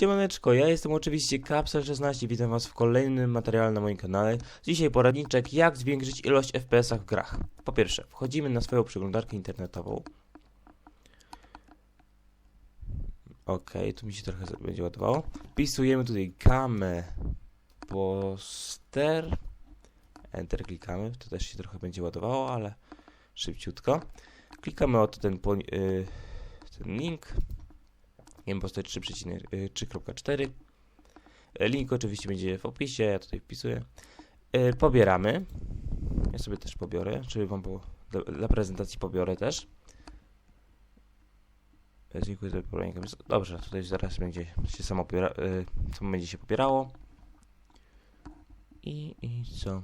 Siemaneczko, ja jestem oczywiście Kapsel16, witam was w kolejnym materiale na moim kanale. Dzisiaj poradniczek, jak zwiększyć ilość FPS-ach w grach. Po pierwsze, wchodzimy na swoją przeglądarkę internetową. Ok, tu mi się trochę będzie ładowało. Wpisujemy tutaj gamę poster. Enter klikamy, to też się trochę będzie ładowało, ale szybciutko. Klikamy oto ten, y, ten link. Gameposter 3.4. E, Link oczywiście będzie w opisie, ja tutaj wpisuję. E, Pobieramy. Ja sobie też pobiorę, żeby wam było dla, prezentacji pobiorę też. E, Dziękuję za komisji. Dobrze, tutaj zaraz będzie się samo, pobiera, e, samo będzie się pobierało. I, I co?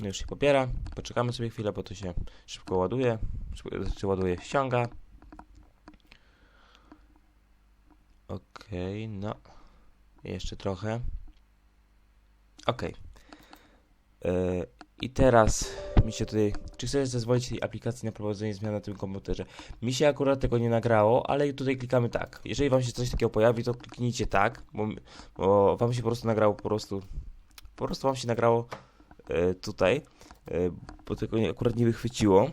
No już się pobiera. Poczekamy sobie chwilę, bo to się szybko ładuje. Szybko, znaczy ładuje, ściąga. Okej, no. Jeszcze trochę. Okej. Yy, I teraz mi się tutaj. Czy chcesz zezwolić tej aplikacji na prowadzenie zmian na tym komputerze? Mi się akurat tego nie nagrało, ale tutaj klikamy tak. Jeżeli wam się coś takiego pojawi, to kliknijcie tak, bo, bo wam się po prostu nagrało po prostu. Po prostu wam się nagrało yy, tutaj, yy, bo tego akurat nie wychwyciło.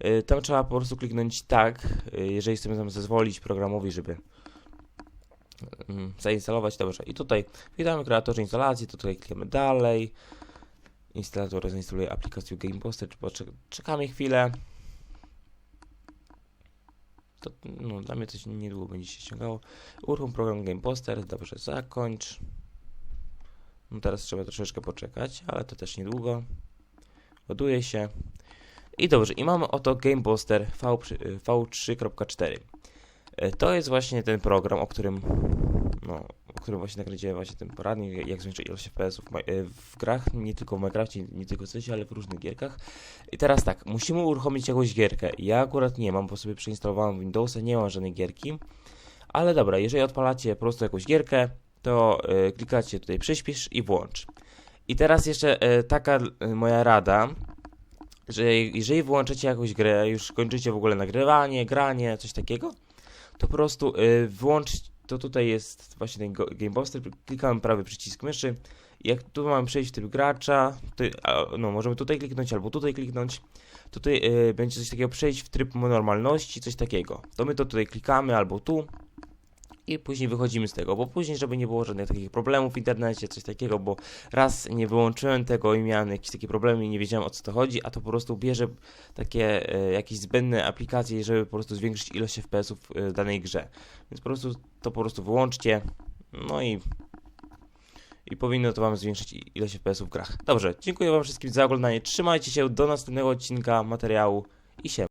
Yy, Tam trzeba po prostu kliknąć tak, yy, jeżeli chcemy tam zezwolić programowi, żeby mm, zainstalować. Dobrze, i tutaj witamy kreatorze instalacji, to tutaj klikamy dalej. Instalator zainstaluje aplikację poczek- czekamy chwilę. To, no, dla mnie coś niedługo będzie się ściągało. Uruchom program GamePoster, dobrze, zakończ. No teraz trzeba troszeczkę poczekać, ale to też niedługo. Ładuje się. I dobrze, i mamy oto GamePoster V, V3.4. E, To jest właśnie ten program, o którym, no, o którym właśnie nakręciłem właśnie ten poradnik, jak zwiększyć ilość FPS-ów e, w grach, nie tylko w Minecrafcie, nie tylko w coś, ale w różnych gierkach. I teraz tak, musimy uruchomić jakąś gierkę. Ja akurat nie mam, bo sobie przeinstalowałem Windowsa, nie mam żadnej gierki. Ale dobra, jeżeli odpalacie po prostu jakąś gierkę, to klikacie tutaj przyspiesz i włącz. I teraz jeszcze taka moja rada, że jeżeli włączycie jakąś grę, już kończycie w ogóle nagrywanie, granie, coś takiego, to po prostu y, włącz, to tutaj jest właśnie ten Game Buster, klikamy prawy przycisk myszy, jak tu mamy przejść w tryb gracza, a, no możemy tutaj kliknąć albo tutaj kliknąć, tutaj y, będzie coś takiego przejść w tryb normalności, coś takiego, to my to tutaj klikamy albo tu i później wychodzimy z tego, bo później, żeby nie było żadnych takich problemów w internecie, coś takiego, bo raz nie wyłączyłem tego i miałem jakieś takie problemy i nie wiedziałem o co to chodzi, a to po prostu bierze takie e, jakieś zbędne aplikacje, żeby po prostu zwiększyć ilość FPS-ów e, w danej grze. Więc po prostu to po prostu wyłączcie, no i i powinno to Wam zwiększyć ilość FPS-ów w grach. Dobrze, dziękuję Wam wszystkim za oglądanie, trzymajcie się, do następnego odcinka materiału i się.